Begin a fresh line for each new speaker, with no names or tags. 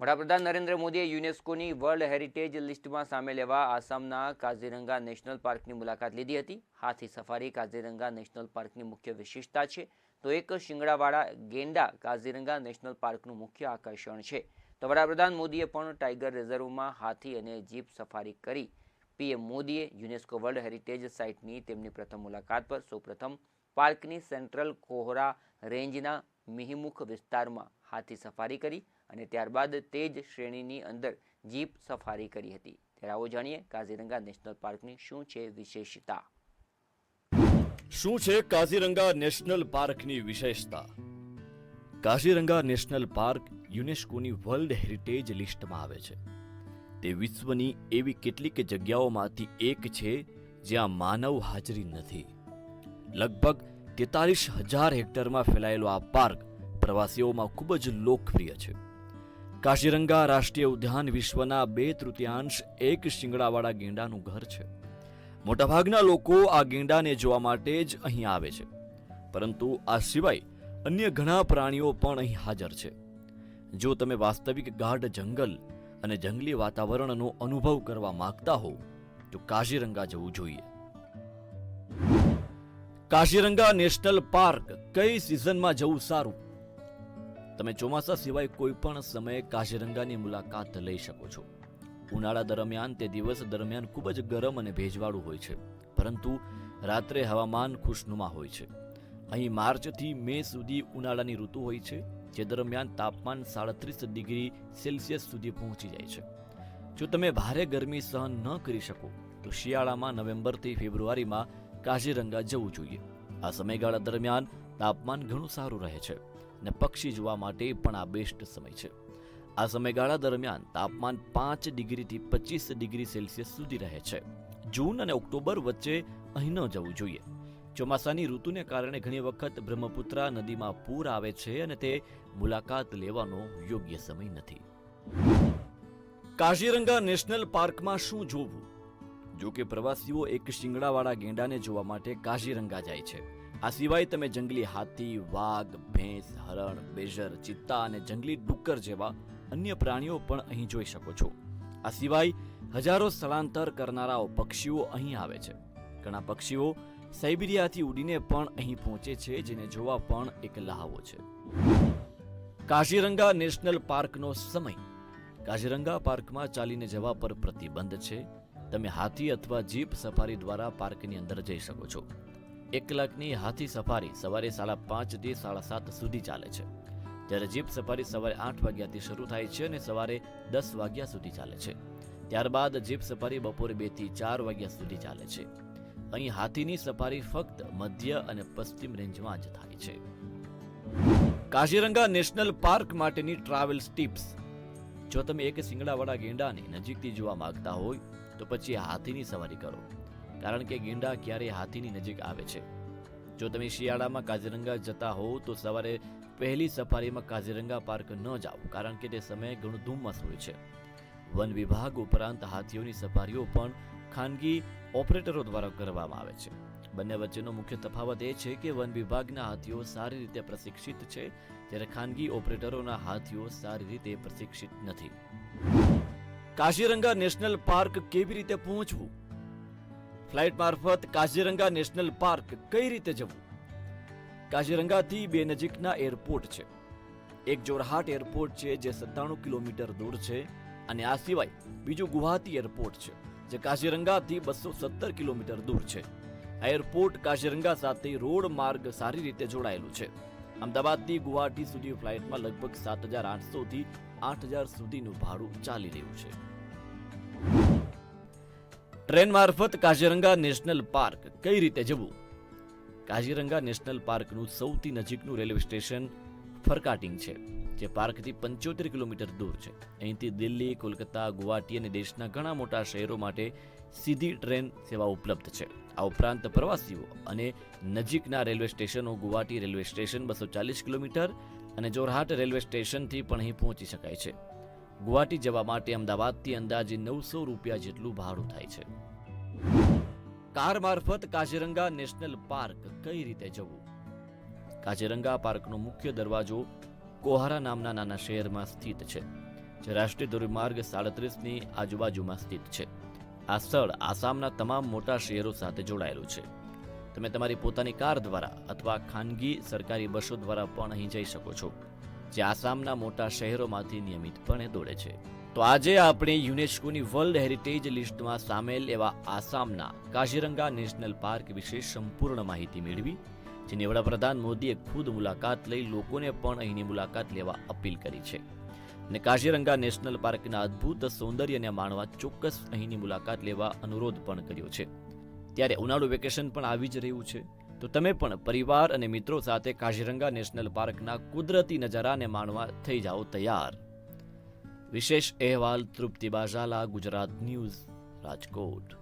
વડાપ્રધાન નરેન્દ્ર મોદીએ યુનેસ્કોની world heritage લિસ્ટમાં સામેલ એવા આસામના કાઝીરંગા નેશનલ પાર્કની મુલાકાત લીધી હતી. હાથી સફારી કાઝીરંગા નેશનલ પાર્કની મુખ્ય વિશેષતા છે. તો એક શિંગડાવાળા ગેંડા કાઝીરંગા નેશનલ પાર્કનું મુખ્ય આકર્ષણ છે. તો વડાપ્રધાન મોદીએ પણ ટાઈગર રિઝર્વમાં હાથી અને જીપ સફારી કરી. પીએમ મોદીએ યુનેસ્કો વર્લ્ડ હેરિટેજ સાઇટની તેમની પ્રથમ મુલાકાત પર સૌપ્રથમ પાર્કની સેન્ટ્રલ કોહરા રેન્જના મિહિમુખ વિસ્તારમાં હાથી સફારી કરી. અને ત્યારબાદ તે જ શ્રેણીની અંદર જીપ સફારી કરી હતી. ત્યારે આવો જાણીએ કાઝીરંગા નેશનલ પાર્કની શું છે વિશેષતા?
શું છે કાઝીરંગા નેશનલ પાર્કની વિશેષતા? કાઝીરંગા નેશનલ પાર્ક યુનેસ્કોની વર્લ્ડ હેરિટેજ લિસ્ટમાં આવે છે. તે વિશ્વની એવી કેટલીક જગ્યાઓમાંથી એક છે જ્યાં માનવ હાજરી નથી. લગભગ તેતાલીસ હજાર હેક્ટરમાં ફેલાયેલો આ પાર્ક પ્રવાસીઓમાં ખૂબ જ લોકપ્રિય છે. કાઝીરંગા રાષ્ટ્રીય ઉદ્યાન વિશ્વના બે તૃતીયાંશ એક શિંગડાવાળા ગેંડાનું ઘર છે. મોટાભાગના લોકો આ ગેંડાને જોવા માટે જ અહીં આવે છે. પરંતુ આ સિવાય અન્ય ઘણા પ્રાણીઓ પણ અહીં હાજર છે. જો તમે વાસ્તવિક ગાઢ જંગલ અને જંગલી વાતાવરણનો અનુભવ કરવા માંગતા હો, તો કાશીરંગા જવું જોઈએ. કાશીરંગા નેશનલ પાર્ક કઈ સિઝનમાં જવું સારું? તમે ચોમાસા સિવાય કોઈ પણ સમયે કાઝીરંગાની મુલાકાત લઈ શકો છો. ઉનાળા દરમિયાન તે દિવસ દરમિયાન ખૂબ જ ગરમ અને ભેજવાળું હોય છે, પરંતુ રાત્રે હવામાન ખુશનુમા હોય છે. અહીં માર્ચથી મે સુધી ઉનાળાની ઋતુ હોય છે, જે દરમિયાન તાપમાન સાડત્રીસ ડિગ્રી સેલ્સિયસ સુધી પહોંચી જાય છે. જો તમે ભારે ગરમી સહન ન કરી શકો, તો શિયાળામાં નવેમ્બરથી ફેબ્રુઆરીમાં કાઝીરંગા જવું જોઈએ. આ સમયગાળા દરમિયાન તાપમાન ઘણું સારું રહે છે. અને પક્ષી જોવા માટે પણ આ બેસ્ટ સમય છે. આ સમયગાળા દરમિયાન તાપમાન પાંચ ડિગ્રીથી પચીસ ડિગ્રી સેલ્સિયસ સુધી રહે છે. જૂન અને ઓક્ટોબર વચ્ચે અહીં ન જવું જોઈએ. ચોમાસાની ઋતુને કારણે ઘણી વખત બ્રહ્મપુત્રા નદીમાં પૂર આવે છે અને તે મુલાકાત લેવાનો યોગ્ય સમય નથી. કાઝીરંગા નેશનલ પાર્કમાં શું જોવું? જો કે પ્રવાસીઓ એક શિંગડાવાળા ગેંડાને જોવા માટે કાઝીરંગા જાય છે. આ સિવાય તમે જંગલી હાથી, વાઘ, ભેંસ, હરણ બેજર ચિત્તા અને જંગલી ડુક્કર જેવા અન્ય પ્રાણીઓ પણ અહીં જોઈ શકો છો. આ સિવાય હજારો સ્થળાંતર કરનારાઓ પક્ષીઓ અહીં આવે છે. ઘણા પક્ષીઓ સાઇબિરિયાથી ઉડીને પણ અહીં પહોંચે છે, જેને જોવા પણ એક લહાવો છે. કાઝીરંગા નેશનલ પાર્કનો સમય. કાઝીરંગા પાર્કમાં ચાલીને જવા પર પ્રતિબંધ છે. તમે હાથી અથવા જીપ સફારી દ્વારા પાર્કની અંદર જઈ શકો છો. એક કલાકની હાથી સફારી સવારે સાડા પાંચથી સાડા સાત સુધી ચાલે છે. જ્યારે જીપ સફારી સવારે આઠ વાગ્યાથી શરૂ થાય છે અને સવારે દસ વાગ્યા સુધી ચાલે છે. ત્યારબાદ જીપ સફારી બપોરે બેથી ચાર વાગ્યા સુધી ચાલે છે. અહીં હાથીની સફારી ફક્ત મધ્ય અને પશ્ચિમ રેન્જમાં જ થાય છે. કાજીરંગા નેશનલ પાર્ક માટેની ટ્રાવેલ્સ ટિપ્સ. જો તમે એક સિંગડાવાળા ગેંડાને નજીકથી જોવા માંગતા હોય, તો પછી હાથીની સવારી કરો. કારણ કે ગેંડા ક્યારેય હાથીની નજીક આવે છે. જો તમે શિયાળામાં કાઝીરંગા જતા હો તો સવારે પહેલી સફારીમાં કાઝીરંગા પાર્ક ન જાઓ, કારણ કે તે સમયે ઘણું ધુમ્મસ હોય છે. વન વિભાગ ઉપરાંત હાથીઓની સફારીઓ પણ ખાનગી ઓપરેટરો દ્વારા કરવામાં આવે છે. બંને વચ્ચેનો મુખ્ય તફાવત એ છે કે વન વિભાગના હાથીઓ સારી રીતે પ્રશિક્ષિત છે, જ્યારે ખાનગી ઓપરેટરોના હાથીઓ સારી રીતે પ્રશિક્ષિત નથી. કાશીરંગા નેશનલ પાર્ક કેવી રીતે પહોંચવું? ફ્લાઇટ મારફત કાઝીરંગા નેશનલ પાર્ક કઈ રીતે જવું? કાઝીરંગાથી બે નજીકના એરપોર્ટ છે. એક જોરહાટ એરપોર્ટ છે જે સત્તાણું કિલોમીટર દૂર છે અને આ સિવાય બીજું ગુવાહાટી એરપોર્ટ છે, જે કાઝીરંગાથી બસો સત્તર કિલોમીટર દૂર છે. આ એરપોર્ટ કાઝીરંગા સાથે રોડ માર્ગ સારી રીતે જોડાયેલું છે. અમદાવાદથી ગુવાહાટી સુધી ફ્લાઇટમાં લગભગ સાત હજાર આઠસોથી આઠ હજાર સુધીનું ભાડું ચાલી રહ્યું છે. ટ્રેન મારફત કાજીરંગા નેશનલ પાર્ક કઈ રીતે જવું? કાજીરંગા નેશનલ પાર્કનું સૌથી નજીકનું રેલવે સ્ટેશન ફરકાટિંગ છે, જે પાર્કથી પંચોતેર કિલોમીટર દૂર છે. અહીંથી દિલ્હી, કોલકાતા, ગુવાહાટી અને દેશના ઘણા મોટા શહેરો માટે સીધી ટ્રેન સેવા ઉપલબ્ધ છે. આ ઉપરાંત પ્રવાસીઓ અને નજીકના રેલવે સ્ટેશનો ગુવાહાટી રેલવે સ્ટેશન બસો ચાલીસ કિલોમીટર અને જોરહાટ રેલવે સ્ટેશનથી પણ અહીં પહોંચી શકાય છે. ગુવાહાટી જવા માટે અમદાવાદથી અંદાજે નવસો રૂપિયા જેટલું ભાડું થાય છે. કાર મારફત કાજીરંગા નેશનલ પાર્ક કઈ રીતે જવું? કાજીરંગા પાર્કનો મુખ્ય દરવાજો કોહારા નામના નાના શહેરમાં સ્થિત છે. જે રાષ્ટ્રીય ધોરીમાર્ગ સાડત્રીસની આજુબાજુમાં સ્થિત છે. આ સ્થળ આસામના તમામ મોટા શહેરો સાથે જોડાયેલું છે. તમે તમારી પોતાની કાર દ્વારા અથવા ખાનગી સરકારી બસો દ્વારા પણ અહીં જઈ શકો છો. જે આસામના મોટા શહેરોમાંથી નિયમિતપણે દોડે છે. તો આજે આપણે યુનેસ્કોની વર્લ્ડ હેરિટેજ લિસ્ટમાં સામેલ એવા આસામના કાઝીરંગા નેશનલ પાર્ક વિશે સંપૂર્ણ માહિતી મેળવી, જેની વડાપ્રધાન મોદીએ ખુદ મુલાકાત લઈ લોકોને પણ અહીંની મુલાકાત લેવા અપીલ કરી છે. અને કાઝીરંગા નેશનલ પાર્કના અદ્ભુત સૌંદર્યને માણવા ચોક્કસ અહીંની મુલાકાત લેવા અનુરોધ પણ કર્યો છે. ત્યારે ઉનાળુ વેકેશન પણ આવી જ રહ્યું છે. તો તમે પણ પરિવાર અને મિત્રો સાથે કાઝીરંગા નેશનલ પાર્કના કુદરતી નજારાને માણવા થઈ જાઓ તૈયાર. વિશેષ અહેવાલ તૃપ્તિ બાજાલા, ગુજરાત ન્યૂઝ, રાજકોટ.